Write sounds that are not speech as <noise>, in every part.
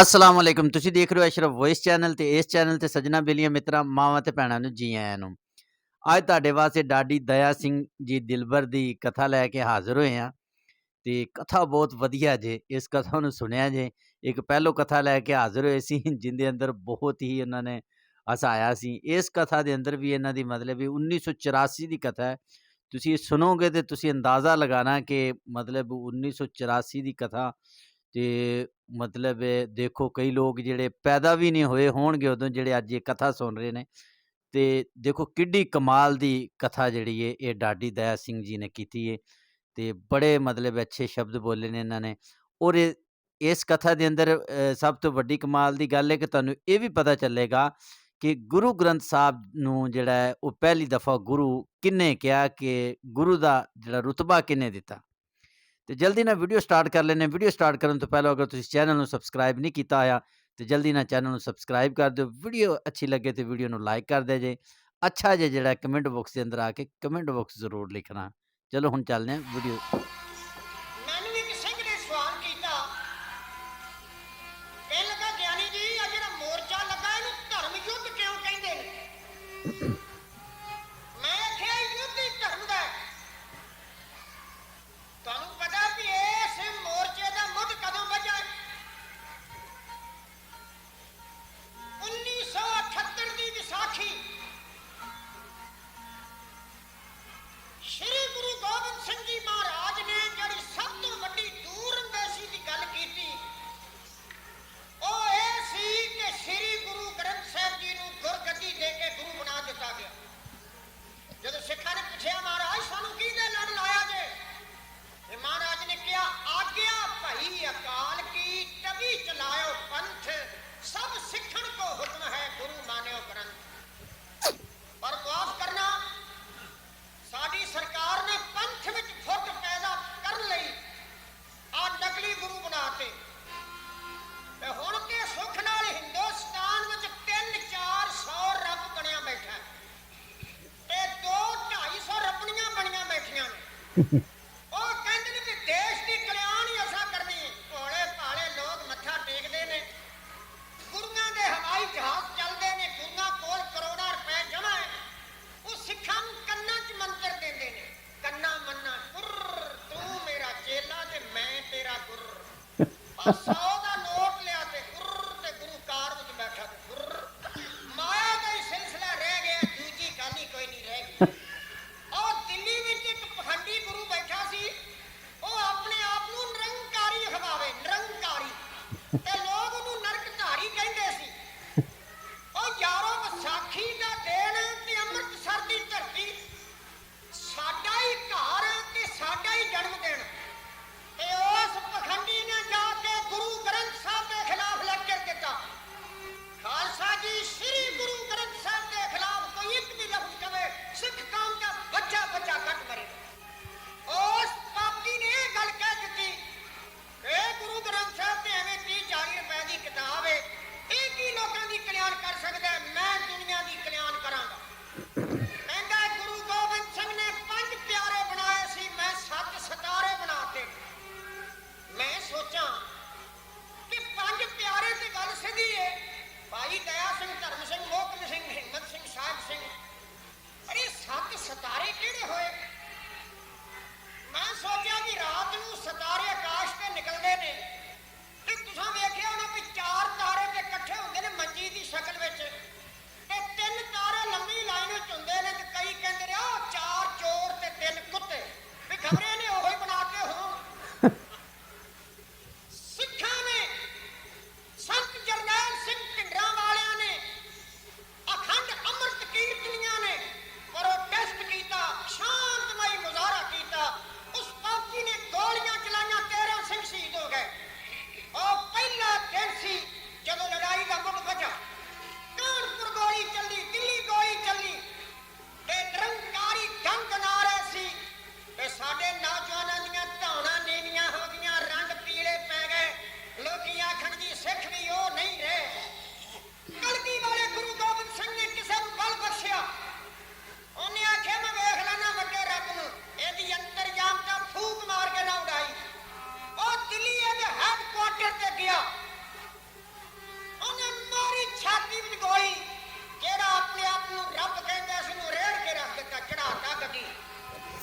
ਅਸਲਾਮ ਵਾਲੇਕੁਮ ਤੁਸੀਂ ਦੇਖ ਰਹੇ ਹੋ ਅਸ਼ਰਫ ਵੌਇਸ ਚੈਨਲ ਤੇ ਇਸ ਚੈਨਲ ਤੇ ਸਜਣਾ ਬੇਲੀਆਂ ਮਿੱਤਰਾਂ, ਮਾਵਾਂ ਤੇ ਭੈਣਾਂ ਨੂੰ ਜੀ ਆਇਆਂ ਨੂੰ। ਅੱਜ ਤੁਹਾਡੇ ਵਾਸਤੇ ਡਾਡੀ ਦਇਆ ਸਿੰਘ ਜੀ ਦਿਲਬਰ ਦੀ ਕਥਾ ਲੈ ਕੇ ਹਾਜ਼ਰ ਹੋਏ ਹਾਂ। ਤੇ ਕਥਾ ਬਹੁਤ ਵਧੀਆ ਜੇ, ਇਸ ਕਥਾ ਨੂੰ ਸੁਣਿਆ ਜੇ, ਇੱਕ ਪਹਿਲੋ ਕਥਾ ਲੈ ਕੇ ਹਾਜ਼ਰ ਹੋਏ ਸੀ, ਜਿੰਦੇ ਅੰਦਰ ਬਹੁਤ ਹੀ ਉਹਨਾਂ ਨੇ ਹਸਾਇਆ ਸੀ। ਇਸ ਕਥਾ ਦੇ ਅੰਦਰ ਵੀ ਇਹਨਾਂ ਦੀ ਮਤਲਬ ਵੀ 1984 ਦੀ ਕਥਾ ਹੈ। ਤੁਸੀਂ ਸੁਣੋਗੇ ਤੇ ਤੁਸੀਂ ਅੰਦਾਜ਼ਾ ਲਗਾਣਾ ਕਿ ਮਤਲਬ 1984 ਦੀ ਕਥਾ ਤੇ ਮਤਲਬ ਦੇਖੋ ਕਈ ਲੋਕ ਜਿਹੜੇ ਪੈਦਾ ਵੀ ਨਹੀਂ ਹੋਏ ਹੋਣਗੇ ਉਦੋਂ ਜਿਹੜੇ ਅੱਜ ਇਹ ਕਥਾ ਸੁਣ ਰਹੇ ਨੇ। ਅਤੇ ਦੇਖੋ ਕਿੱਡੀ ਕਮਾਲ ਦੀ ਕਥਾ ਜਿਹੜੀ ਏ, ਇਹ ਡਾਡੀ ਦਇਆ ਸਿੰਘ ਜੀ ਨੇ ਕੀਤੀ ਏ ਅਤੇ ਬੜੇ ਮਤਲਬ ਅੱਛੇ ਸ਼ਬਦ ਬੋਲੇ ਨੇ ਇਹਨਾਂ ਨੇ। ਔਰ ਇਹ- ਇਸ ਕਥਾ ਦੇ ਅੰਦਰ ਸਭ ਤੋਂ ਵੱਡੀ ਕਮਾਲ ਦੀ ਗੱਲ ਹੈ ਕਿ ਤੁਹਾਨੂੰ ਇਹ ਵੀ ਪਤਾ ਚੱਲੇਗਾ ਕਿ ਗੁਰੂ ਗ੍ਰੰਥ ਸਾਹਿਬ ਨੂੰ ਜਿਹੜਾ ਹੈ ਉਹ ਪਹਿਲੀ ਦਫਾ ਗੁਰੂ ਕਿੰਨੇ ਕਿਹਾ ਕਿ ਗੁਰੂ ਦਾ ਜਿਹੜਾ ਰੁਤਬਾ ਕਿੰਨੇ ਦਿੱਤਾ? ਤੇ ਜਲਦੀ ਨਾਲ ਵੀਡੀਓ ਸਟਾਰਟ ਕਰ ਲੈਨੇ ਵੀਡੀਓ ਸਟਾਰਟ ਕਰਨ ਤੋਂ ਪਹਿਲਾਂ ਅਗਰ ਤੁਸੀਂ ਚੈਨਲ ਨੂੰ ਸਬਸਕ੍ਰਾਈਬ ਨਹੀਂ ਕੀਤਾ ਹੋਇਆ, ਤੇ ਜਲਦੀ ਨਾਲ ਚੈਨਲ ਨੂੰ ਸਬਸਕ੍ਰਾਈਬ ਕਰ ਦਿਓ। ਵੀਡੀਓ ਅੱਛੀ ਲੱਗੇ ਤੇ ਵੀਡੀਓ ਨੂੰ ਲਾਈਕ ਕਰ ਦਿਆ ਜੇ। ਅੱਛਾ ਜੇ ਜਿਹੜਾ ਕਮੈਂਟ ਬਾਕਸ ਦੇ ਅੰਦਰ ਆ ਕੇ ਕਮੈਂਟ ਬਾਕਸ ਜ਼ਰੂਰ ਲਿਖਣਾ। ਚਲੋ ਹੁਣ ਚੱਲਦੇ ਹਾਂ। ਵੀਡੀਓ ਉਹ ਕਹਿੰਦੇ ਨੇ ਕਿ ਦੇਸ਼ ਦੀ ਕਲਿਆਣ ਹੀ ਅਸਾਂ ਕਰਨੀ ਹੈ। ਭੋਲੇ ਭਾਲੇ ਲੋਕ ਮੱਥਾ ਟੇਕਦੇ ਨੇ। ਗੁਰੂਆਂ ਦੇ ਹਵਾਈ ਜਹਾਜ਼ ਚੱਲਦੇ ਨੇ। ਗੁਰੂਆਂ ਕੋਲ ਕਰੋੜਾਂ ਰੁਪਏ ਜਮ੍ਹਾਂ ਹੈ। ਉਹ ਸਿੱਖਾਂ ਨੂੰ ਕੰਨਾਂ 'ਚ ਮੰਤਰ ਦਿੰਦੇ ਨੇ। ਕੰਨਾ ਮੰਨਾ ਗੁਰ ਤੂੰ ਮੇਰਾ ਚੇਲਾ ਤੇ ਮੈਂ ਤੇਰਾ ਗੁਰ <laughs> ਆ।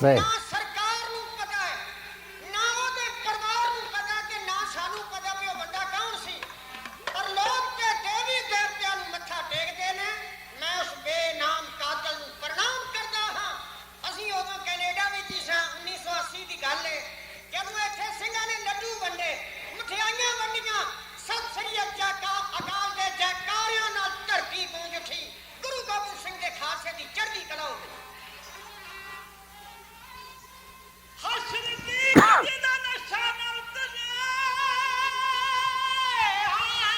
喂。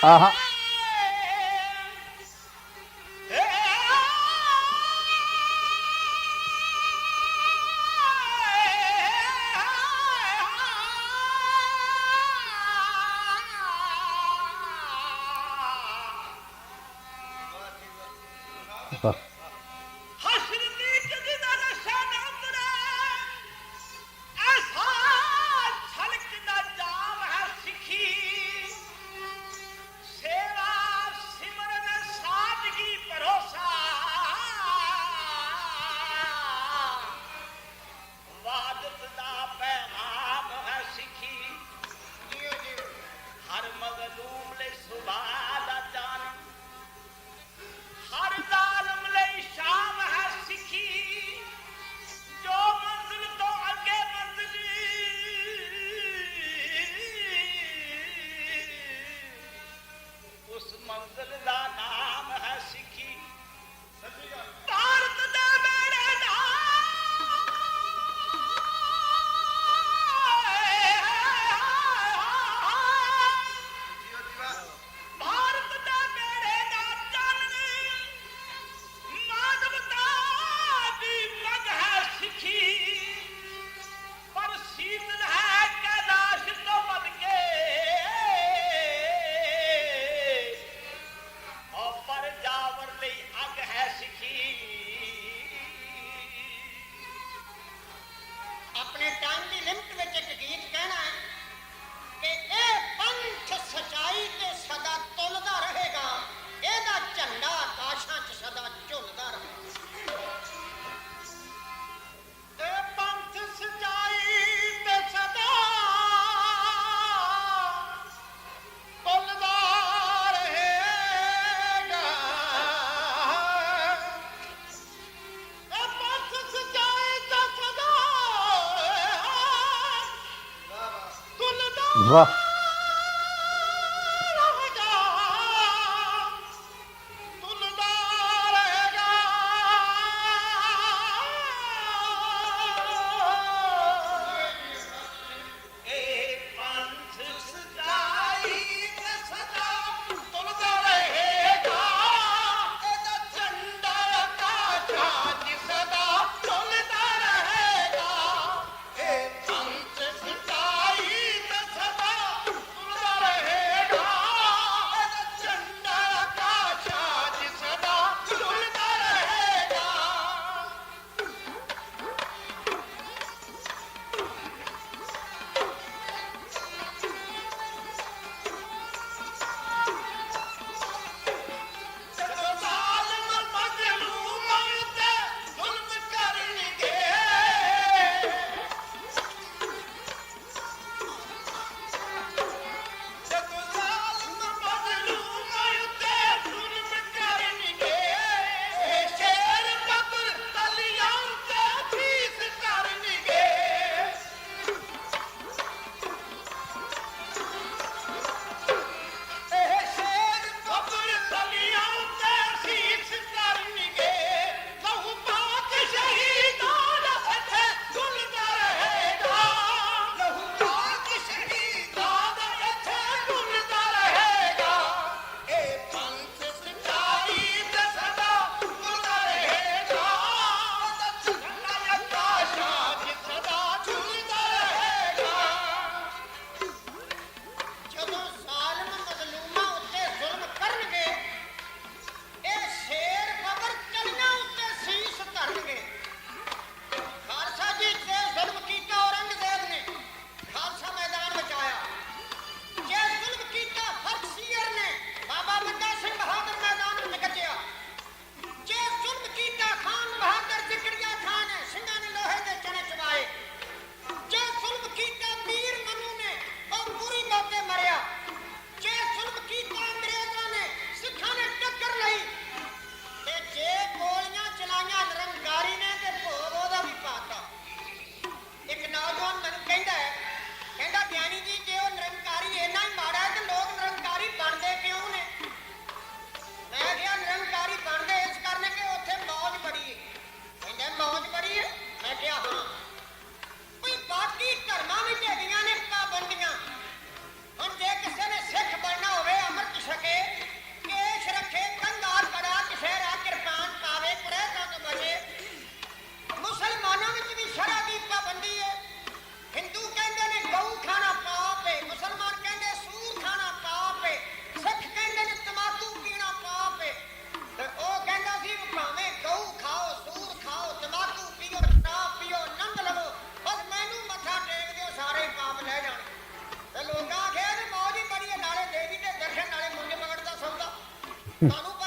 啊哈 좋아. Mm.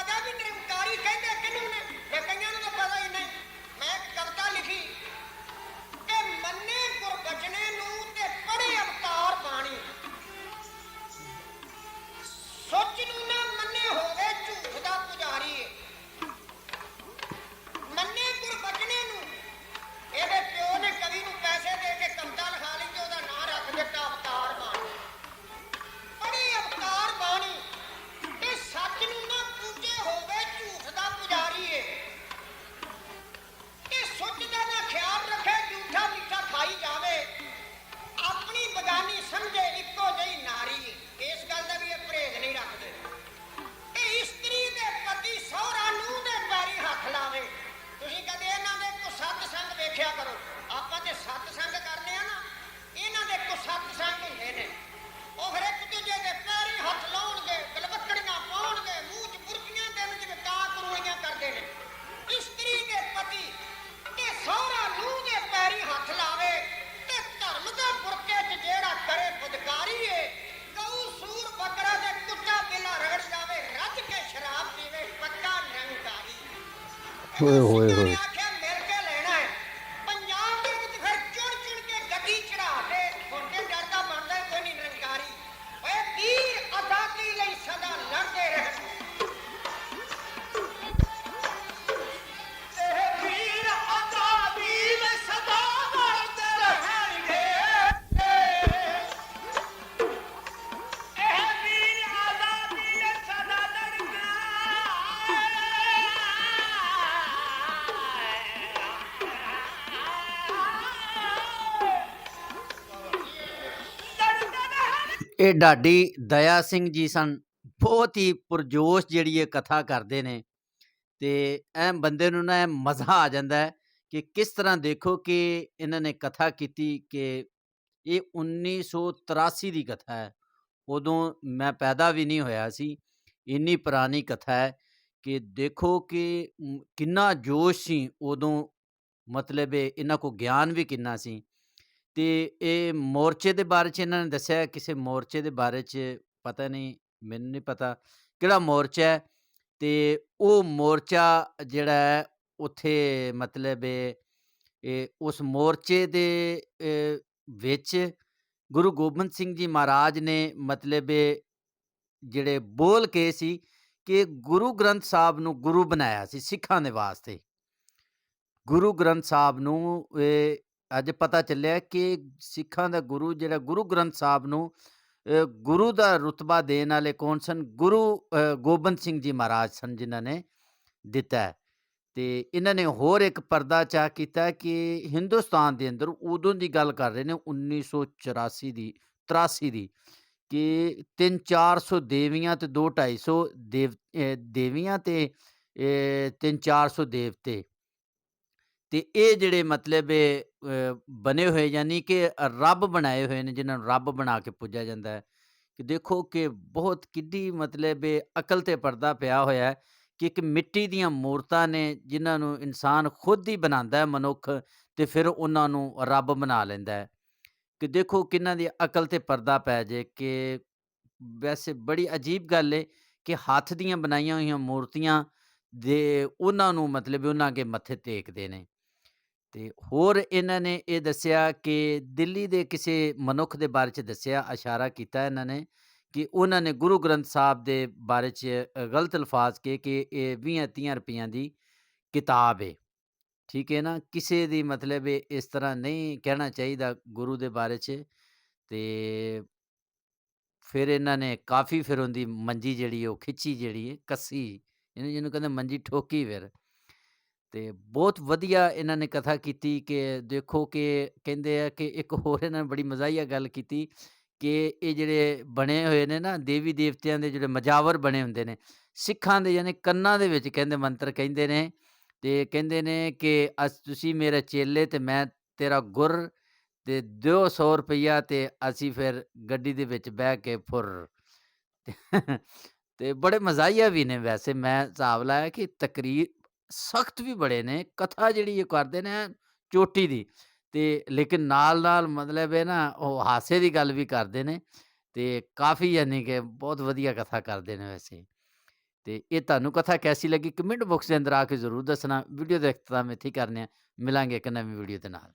ਓਏ ਹੋਏ ਸਿੰਘਾਂ ਇਹ ਢਾਡੀ ਦਇਆ ਸਿੰਘ ਜੀ ਸਨ। ਬਹੁਤ ਹੀ ਪੁਰਜੋਸ਼ ਜਿਹੜੀ ਇਹ ਕਥਾ ਕਰਦੇ ਨੇ ਤੇ ਐ ਬੰਦੇ ਨੂੰ ਨਾ ਐਂ ਮਜ਼ਾ ਆ ਜਾਂਦਾ ਹੈ ਕਿ ਕਿਸ ਤਰ੍ਹਾਂ ਦੇਖੋ ਕਿ ਇਹਨਾਂ ਨੇ ਕਥਾ ਕੀਤੀ ਕਿ ਇਹ 1983 ਦੀ ਕਥਾ ਹੈ। ਉਦੋਂ ਮੈਂ ਪੈਦਾ ਵੀ ਨਹੀਂ ਹੋਇਆ ਸੀ। ਇੰਨੀ ਪੁਰਾਣੀ ਕਥਾ ਹੈ ਕਿ ਦੇਖੋ ਕਿ ਕਿੰਨਾ ਜੋਸ਼ ਸੀ। ਉਦੋਂ ਮਤਲਬ ਇਹਨਾਂ ਕੋ ਗਿਆਨ ਵੀ ਕਿੰਨਾ ਸੀ। ਤੇ ਇਹ ਮੋਰਚੇ ਦੇ ਬਾਰੇ ਚ ਇਹਨਾਂ ਨੇ ਦੱਸਿਆ ਕਿਸੇ ਮੋਰਚੇ ਦੇ ਬਾਰੇ ਚ ਪਤਾ ਨਹੀਂ ਮੈਨੂੰ ਨਹੀਂ ਪਤਾ ਕਿਹੜਾ ਮੋਰਚਾ ਹੈ ਤੇ ਉਹ ਮੋਰਚਾ ਜਿਹੜਾ ਹੈ ਉੱਥੇ ਮਤਲਬ ਇਹ ਇਹ ਉਸ ਮੋਰਚੇ ਦੇ ਅ, ਵਿੱਚ ਗੁਰੂ ਗੋਬਿੰਦ ਸਿੰਘ ਜੀ ਮਹਾਰਾਜ ਨੇ ਮਤਲਬ ਇਹ ਜਿਹੜੇ ਬੋਲ ਕੇ ਸੀ ਕਿ ਗੁਰੂ ਗ੍ਰੰਥ ਸਾਹਿਬ ਨੂੰ ਗੁਰੂ ਬਣਾਇਆ ਸੀ ਸਿੱਖਾਂ ਦੇ ਵਾਸਤੇ। ਗੁਰੂ ਗ੍ਰੰਥ ਸਾਹਿਬ ਨੂੰ ਇਹ ਅੱਜ ਪਤਾ ਚੱਲਿਆ ਕਿ ਸਿੱਖਾਂ ਦਾ ਗੁਰੂ ਜਿਹੜਾ ਗੁਰੂ ਗ੍ਰੰਥ ਸਾਹਿਬ ਨੂੰ ਅ, ਗੁਰੂ ਦਾ ਰੁਤਬਾ ਦੇਣ ਵਾਲੇ ਕੌਣ ਸਨ ਗੁਰੂ ਅ, ਗੋਬਿੰਦ ਸਿੰਘ ਜੀ ਮਹਾਰਾਜ ਸਨ ਜਿਨ੍ਹਾਂ ਨੇ ਦਿੱਤਾ ਹੈ। ਤੇ ਇਹਨਾਂ ਨੇ ਹੋਰ ਇੱਕ ਪਰਦਾ ਚਾਹ ਕੀਤਾ ਕਿ ਹਿੰਦੁਸਤਾਨ ਦੇ ਅੰਦਰ ਉਦੋਂ ਦੀ ਗੱਲ ਕਰ ਰਹੇ ਨੇ 1984 ਦੀ 83 ਦੀ ਕਿ 3-400 ਦੇਵੀਆਂ ਤੇ 2-250 ਦੇਵ ਅ, ਦੇਵੀਆਂ ਤੇ 3-400 ਦੇਵਤੇ ਤੇ ਇਹ ਜਿਹੜੇ ਮਤਲਬ ਇਹ, ਅ, ਬਣੇ ਹੋਏ ਯਾਨੀ ਕਿ ਰੱਬ ਬਣਾਏ ਹੋਏ ਨੇ ਜਿਨ੍ਹਾਂ ਨੂੰ ਰੱਬ ਬਣਾ ਕੇ ਪੂਜਿਆ ਜਾਂਦਾ ਹੈ ਕਿ ਦੇਖੋ ਕਿ ਬਹੁਤ ਕਿੱਡੀ ਮਤਲਬ ਇਹ ਅਕਲ ਤੇ ਪਰਦਾ ਪਿਆ ਹੋਇਆ ਹੈ ਕਿ ਇੱਕ ਮਿੱਟੀ ਦੀਆਂ ਮੂਰਤਾਂ ਨੇ ਜਿਨ੍ਹਾਂ ਨੂੰ ਇਨਸਾਨ ਖੁਦ ਹੀ ਬਣਾਉਂਦਾ ਹੈ ਮਨੁੱਖ ਤੇ ਫਿਰ ਉਹਨਾਂ ਨੂੰ ਰੱਬ ਬਣਾ ਲੈਂਦਾ ਹੈ। ਕਿ ਦੇਖੋ ਕਿੰਨਾਂ ਦੀ ਅਕਲ ਤੇ ਪਰਦਾ ਪੈ ਜੇ ਕਿ ਵੈਸੇ ਬੜੀ ਅਜੀਬ ਗੱਲ ਏ ਕਿ ਹੱਥ ਦੀਆਂ ਬਣਾਈਆਂ ਹੋਈਆਂ ਮੂਰਤੀਆਂ ਦੇ ਉਹਨਾਂ ਨੂੰ ਮਤਲਬ ਉਹਨਾਂ ਅੱਗੇ ਮੱਥੇ ਟੇਕਦੇ ਨੇ। ਤੇ ਹੋਰ ਇਹਨਾਂ ਨੇ ਇਹ ਦੱਸਿਆ ਕਿ ਦਿੱਲੀ ਦੇ ਕਿਸੇ ਮਨੁੱਖ ਦੇ ਬਾਰੇ ਚ ਦੱਸਿਆ ਇਸ਼ਾਰਾ ਕੀਤਾ ਇਹਨਾਂ ਨੇ ਕਿ ਉਹਨਾਂ ਨੇ ਗੁਰੂ ਗ੍ਰੰਥ ਸਾਹਿਬ ਦੇ ਬਾਰੇ ਚ ਅ, ਗਲਤ ਅਲਫਾਜ਼ ਕੇ ਕਿ ਇਹ 20 30 ਰੁਪਈਆਂ ਦੀ ਕਿਤਾਬ ਹੈ ਠੀਕ ਹੈ ਨਾ? ਕਿਸੇ ਦੀ ਮਤਲਬ ਇਹ ਇਸ ਤਰ੍ਹਾਂ ਨਹੀਂ ਕਹਿਣਾ ਚਾਹੀਦਾ ਗੁਰੂ ਦੇ ਬਾਰੇ ਚ ਤੇ ਫਿਰ ਇਹਨਾਂ ਨੇ ਕਾਫੀ ਫਿਰ ਉਹਦੀ ਮੰਜੀ ਜਿਹੜੀ ਉਹ ਖਿੱਚੀ ਜਿਹੜੀ ਹੈ ਕੱਸੀ। ਇਹਨੂੰ ਜਿਹਨੂੰ ਕਹਿੰਦੇ ਮੰਜੀ ਠੋਕੀ ਫਿਰ। ਤੇ ਬਹੁਤ ਵਧੀਆ ਇਹਨਾਂ ਨੇ ਕਥਾ ਕੀਤੀ ਕਿ ਦੇਖੋ ਕਿ ਕਹਿੰਦੇ ਆ ਕਿ ਇੱਕ ਹੋਰ ਇਹਨਾਂ ਨੇ ਬੜੀ ਮਜ਼ਾਹੀਆ ਗੱਲ ਕੀਤੀ ਕਿ ਇਹ ਜਿਹੜੇ ਬਣੇ ਹੋਏ ਨੇ ਨਾ ਦੇਵੀ ਦੇਵਤਿਆਂ ਦੇ ਜਿਹੜੇ ਮਜਾਵਰ ਬਣੇ ਹੁੰਦੇ ਨੇ, ਸਿੱਖਾਂ ਦੇ ਯਾਨੀ ਕੰਨਾਂ ਦੇ ਵਿੱਚ ਕਹਿੰਦੇ ਮੰਤਰ ਕਹਿੰਦੇ ਨੇ ਤੇ ਕਹਿੰਦੇ ਨੇ ਕਿ ਅਸ ਤੁਸੀਂ ਮੇਰੇ ਚੇਲੇ ਤੇ ਮੈਂ ਤੇਰਾ ਗੁਰ ਤੇ ਦਿਓ 100 ਰੁਪਈਆ ਤੇ ਅਸੀਂ ਫਿਰ ਗੱਡੀ ਦੇ ਵਿੱਚ ਬਹਿ ਕੇ ਫੁਰ। ਤੇ- ਤੇ ਬੜੇ ਮਜ਼ਾਹੀਆ ਵੀ ਨੇ ਵੈਸੇ ਮੈਂ ਹਿਸਾਬ ਲਾਇਆ ਕਿ ਤਕਰੀਰ ਸਖਤ ਵੀ ਬੜੇ ਨੇ, ਕਥਾ ਜਿਹੜੀ ਇਹ ਕਰਦੇ ਨੇ ਚੋਟੀ ਦੀ, ਤੇ ਲੇਕਿਨ ਨਾਲ ਨਾਲ ਮਤਲਬ ਇਹ ਨਾ ਉਹ ਹਾਸੇ ਦੀ ਗੱਲ ਵੀ ਕਰਦੇ ਨੇ, ਤੇ ਕਾਫੀ ਯਾਨੀ ਕਿ ਬਹੁਤ ਵਧੀਆ ਕਥਾ ਕਰਦੇ ਨੇ ਵੈਸੇ। ਤੇ ਇਹ ਤੁਹਾਨੂੰ ਕਥਾ ਕੈਸੀ ਲੱਗੀ? ਕਮੈਂਟ ਬਾਕਸ ਦੇ ਅੰਦਰ ਆ ਕੇ ਜ਼ਰੂਰ ਦੱਸਣਾ, ਵੀਡੀਓ ਦੇ ਇਖਤਤਾਮ ਇੱਥੇ ਹੀ ਕਰਨੇ ਆ, ਮਿਲਾਂਗੇ ਇੱਕ ਨਵੀਂ ਵੀਡੀਓ ਦੇ ਨਾਲ।